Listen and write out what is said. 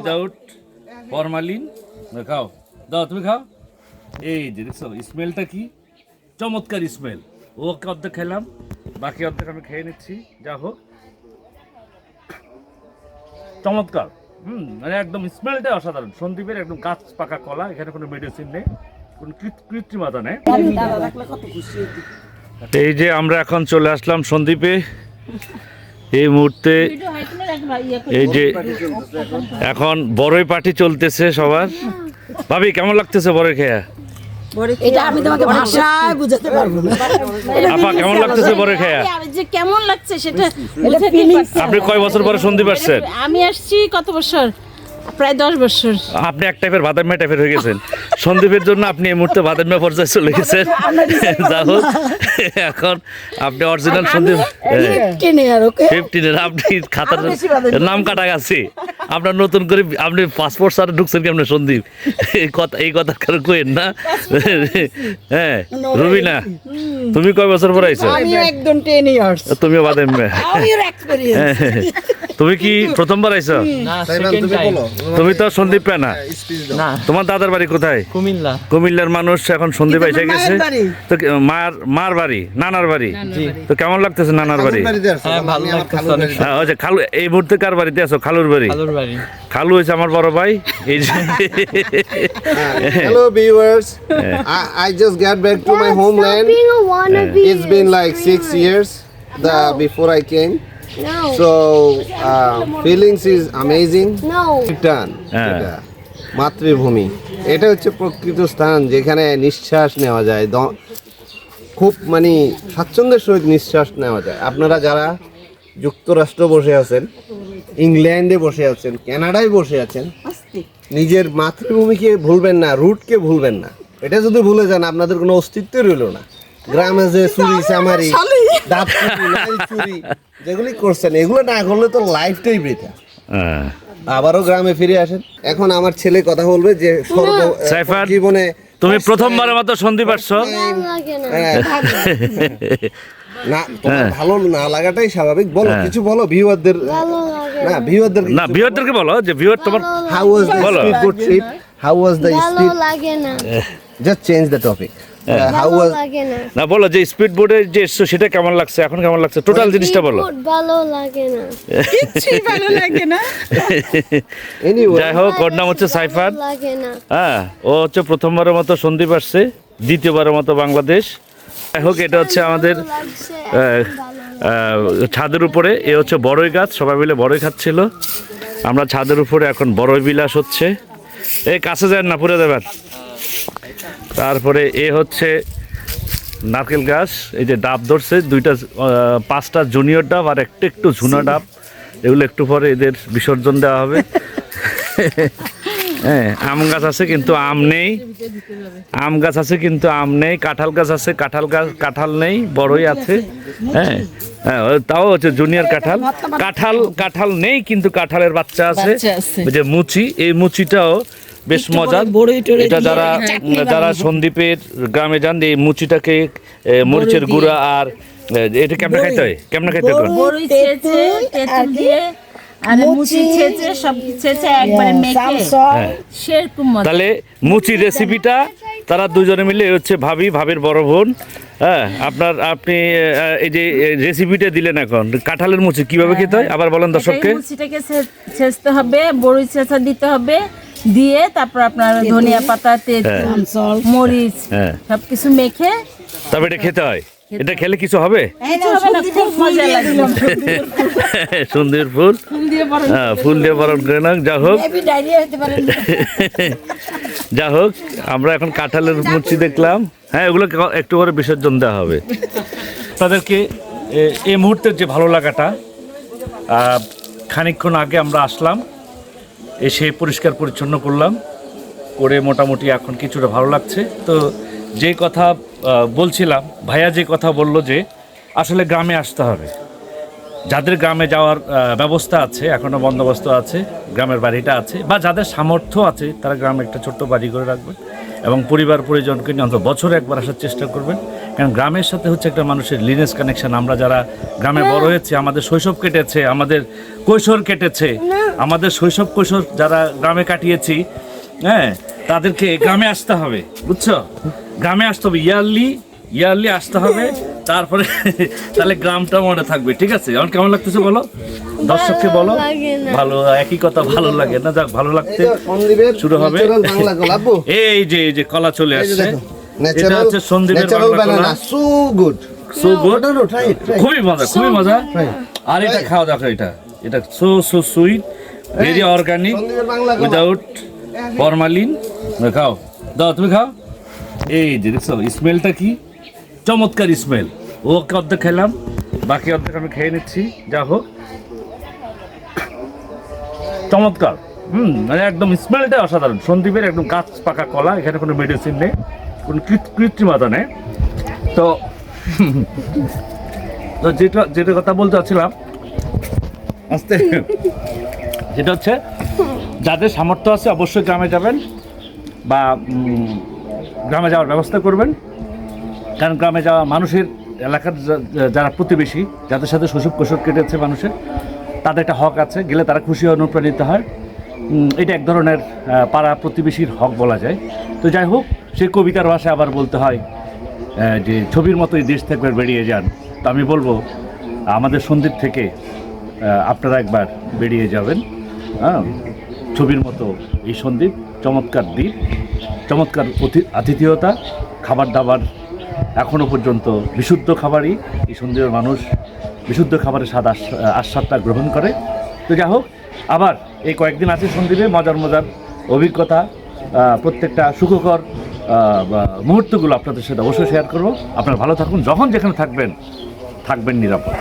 Without formalin খাও। দাও তুমি খাও। এই যে দেখছ স্মেলটা কি? চমৎকার স্মেল ওকে অর্ধেক খেলাম বাকি অর্ধেক আমি খেয়ে নিচ্ছি। যা হোক। চমৎকার। হুম মানে একদম স্মেলটাই অসাধারণ। সন্দীপের একদম গাছ পাকা কলা এখানে কোনো মেডিসিন নেই। কোনো কৃত- কৃত্রিমতা নেই এই যে আমরা এখন চলে আসলাম সন্দীপে। এই মুহূর্তে এই যে এখন বড়ই পার্টি চলতেছে সবার। ভাবি কেমন লাগতেছে বড়ই খেয়া? এটা আমি তোমাকে ভাষায় বুঝাতে পারব না। আপা কেমন লাগতেছে খেয়া? যে কেমন লাগছে সেটা। আপনি কয় বছর পরে শুনতে পারছেন? আমি আসছি কত বছর? প্রায় দশ বছর। আপনি এক টাইপের বাদামিয়া টাইপের হয়ে গেছেন। সন্দীপের জন্য আপনি এই মুহূর্তে বাদামিয়া পর্যায়ে চলে গেছেন। যা হোক এখন আপনি অরিজিনাল সন্দীপ ফিফটিনের আপনি খাতার নাম কাটা গেছে। আপনার নতুন করে আপনি পাসপোর্ট সাথে ঢুকছেন কেমন সন্দীপ? এই কথা এই কথা কারও কইেন না। হ্যাঁ রুবিনা তুমি কয় বছর পর আইছো আমি একদম টেন ইয়ার্স তুমিও বাদামিয়া ইউর এক্সপেরিয়েন্স তুমি কি প্রথমবার আইছো? না তুমি তো সন্দীপ না? না। তোমার দাদার বাড়ি কোথায়? কুমিল্লা। কুমিল্লার মানুষ এখন সন্দীপ এসে গেছে। তো মার মার বাড়ি নানার বাড়ি? তো কেমন লাগতেছে নানার বাড়ি? হ্যাঁ ভালো লাগতেছে অনেক। হ্যাঁ, ওই যে খালু এই মুহূর্তে কার বাড়িতে আছো? খালুর বাড়ি? খালু হয়েছে আমার বড় ভাই। এই যে Hello, viewers. I, I just got back to my homeland. It's been like six years the, before I came. No. So, uh, feelings is amazing. no. Return. এটা মাতৃভূমি এটা হচ্ছে প্রকৃত স্থান যেখানে নিঃশ্বাস নেওয়া যায় খুব মানে স্বাচ্ছন্দ্যের সহিত নিঃশ্বাস নেওয়া যায় আপনারা যারা যুক্তরাষ্ট্র বসে আছেন ইংল্যান্ডে বসে আছেন কানাডায় বসে আছেন নিজের মাতৃভূমিকে ভুলবেন না রুটকে ভুলবেন না এটা যদি ভুলে যান আপনাদের কোনো অস্তিত্ব রইল না গ্রামে যে চুরি চামারি দাঁত চুরি যেগুলি করছেন এগুলো না করলে তো লাইফটাই বৃথা হ্যাঁ। আবারও গ্রামে ফিরে আসেন। এখন আমার ছেলে কথা বলবে যে সর্ব জীবনে তুমি প্রথমবার মতো আসছো ভালো না। হ্যাঁ, না ভালো না লাগাটাই স্বাভাবিক। বলো কিছু বলো ভিউয়ারদের না ভিউয়ারদের না ভিউয়ারদেরকে বলো যে ভিউয়ার তোমার how was the good trip how was the ভালো স্পিড লাগে না। Just change the topic how ভালো লাগে না। না বলো যে স্পিড বোর্ডে যে এসছো সেটা কেমন লাগছে? এখন কেমন লাগছে? টোটাল জিনিসটা বলো। ভালো লাগে না। ভালো লাগে না। এনিওয়ে যাই হোক ওর নাম হচ্ছে সাইফার লাগে না। হ্যাঁ ও হচ্ছে প্রথমবারের মতো সন্দীপ আসছে দ্বিতীয়বারের মতো বাংলাদেশ। যাই হোক এটা হচ্ছে আমাদের ছাদের উপরে এ হচ্ছে বড়ই গাছ সবাই মিলে বড়ই খাচ্ছিল। আমরা ছাদের উপরে এখন বড়ই বিলাস হচ্ছে। এই কাছে যান না পুরে দেবেন। তারপরে এ হচ্ছে নারকেল গাছ এই যে ডাব ধরছে দুইটা পাঁচটা জুনিয়র ডাব আর একটু একটু ঝুনা ডাব। এগুলো একটু পরে এদের বিসর্জন দেওয়া হবে। হ্যাঁ আম গাছ আছে কিন্তু আম নেই। আম গাছ আছে কিন্তু আম নেই কাঁঠাল গাছ আছে কাঁঠাল গাছ কাঁঠাল নেই বড়ই আছে। হ্যাঁ হ্যাঁ তাও হচ্ছে জুনিয়র কাঁঠাল। কাঁঠাল কাঁঠাল নেই কিন্তু কাঁঠালের বাচ্চা আছে। বাচ্চা আছে। ওই যে মুচি এই মুচিটাও বেশ মজার। এটা যারা যারা। সন্দীপের গ্রামে যান এই মুচিটাকে মরিচের গুঁড়া আর এটা কেমনে খাইতে হয়? কেমনে খাইতে হয়? বড়ই ছেঁচে তেঁতুল দিয়ে আর মুচি। ছেঁচে সব ছেঁচে একবারে মেখে। সামসং। সেরকম মজা। তাহলে মুচি রেসিপিটা তারা দুজনে মিলে হচ্ছে ভাবি ভাবির বড় বোন। হ্যাঁ আপনার আপনি এই যে রেসিপিটা দিলেন এখন কাঁঠালের মুচি কীভাবে খেতে হয়? আবার বলেন দর্শককে। মুচিটাকে ছেঁচতে হবে বড়ি ছেঁচা দিতে হবে। দিয়ে তারপর আপনার ধনিয়া পাতা তেঁতুল সামসং মরিচ হ্যাঁ। সবকিছু মেখে তবে এটা খেতে হয়? এটা খেলে কিছু হবে? কিছু হবে না খুব মজা লাগবে সুন্দর ফুল। হ্যাঁ ফুল দিয়ে বরণ করে নাও যা হোক। যা হোক আমরা এখন কাঁঠালের মুচি দেখলাম। হ্যাঁ এগুলো একটু করে বিসর্জন দেওয়া হবে। তাদেরকে এই মুহূর্তের যে ভালো লাগাটা আহ, খানিকক্ষণ আগে আমরা আসলাম। এসে পরিষ্কার পরিচ্ছন্ন করলাম। করে মোটামুটি এখন কিছুটা ভালো লাগছে। তো যে কথা বলছিলাম, ভাইয়া যে কথা বলল যে আসলে গ্রামে আসতে হবে। যাদের গ্রামে যাওয়ার ব্যবস্থা আছে এখনও বন্দোবস্ত আছে, গ্রামের বাড়িটা আছে, বা যাদের সামর্থ্য আছে, তারা গ্রামে একটা ছোট্ট বাড়ি করে রাখবেন এবং পরিবার পরিজনকে নিয়ে অন্তত বছরে একবার আসার চেষ্টা করবেন। কারণ গ্রামের সাথে হচ্ছে একটা মানুষের লিনেস কানেকশন আমরা যারা গ্রামে বড় হয়েছে আমাদের শৈশব কেটেছে আমাদের কৈশোর কেটেছে আমাদের শৈশব কৈশোর যারা গ্রামে কাটিয়েছি হ্যাঁ তাদেরকে গ্রামে আসতে হবে বুঝছ? গ্রামে আসতে হবে ইয়ারলি ইয়ারলি আসতে হবে তারপরে তাহলে গ্রামটা মনে থাকবে ঠিক আছে? এখন কেমন লাগতেছে বলো? দর্শককে বলো। ভালো একই কথা ভালো লাগে না যাক ভালো লাগতে শুরু হবে। এই যে এই যে কলা চলে আসছে। এটা হচ্ছে সন্দীপের Bangla so good so good no try it খুবই মজা খুবই মজা। আর এটা খাওয়া দেখো এটা। এটা so so sweet very organic. Without formalin খাও। দাও তুমি খাও। এই যে দেখছ স্মেলটা কি? চমৎকার স্মেল ওকে অর্ধেক খেলাম বাকি অর্ধেক আমি খেয়ে নিচ্ছি যা হোক। চমৎকার। হুম মানে একদম স্মেলটা অসাধারণ। সন্দীপের একদম গাছ পাকা কলা এখানে কোনো মেডিসিন নেই। কোনো কৃত- কৃত্রিমতা নেই। তো তো যেটা যেটা কথা বলতে চাচ্ছিলাম, আস্তে। যেটা হচ্ছে, যাদের সামর্থ্য আছে অবশ্যই গ্রামে যাবেন বা গ্রামে যাওয়ার ব্যবস্থা করবেন। কারণ গ্রামে যাওয়া মানুষের, এলাকার যারা প্রতিবেশী, যাদের সাথে শৈশব কৈশোর কেটেছে মানুষের, তাদের একটা হক আছে। গেলে তারা খুশি অনুপ্রাণিত হয়। এটা এক ধরনের পাড়া প্রতিবেশীর হক বলা যায়। তো যাই হোক, সেই কবিতার ভাষায় আবার বলতে হয় যে ছবির মতোই দেশ থেকে বেরিয়ে যান। তো আমি বলব, আমাদের সন্দীপ থেকে আপনারা একবার বেরিয়ে যাবেন। হ্যাঁ ছবির মতো এই সন্দীপ চমৎকার দ্বীপ চমৎকার আতিথেয়তা, খাবার দাবার এখনও পর্যন্ত বিশুদ্ধ খাবারই এই সন্দীপের মানুষ বিশুদ্ধ খাবারের স্বাদ আস- আস্বাদটা গ্রহণ করে। তো যাই হোক, আবার এই কয়েকদিন আছে সন্দীপে মজার মজার অভিজ্ঞতা প্রত্যেকটা সুখকর মুহূর্তগুলো আপনাদের সাথে অবশ্যই শেয়ার করব। আপনারা ভালো থাকুন, যখন যেখানে থাকবেন থাকবেন নিরাপদ।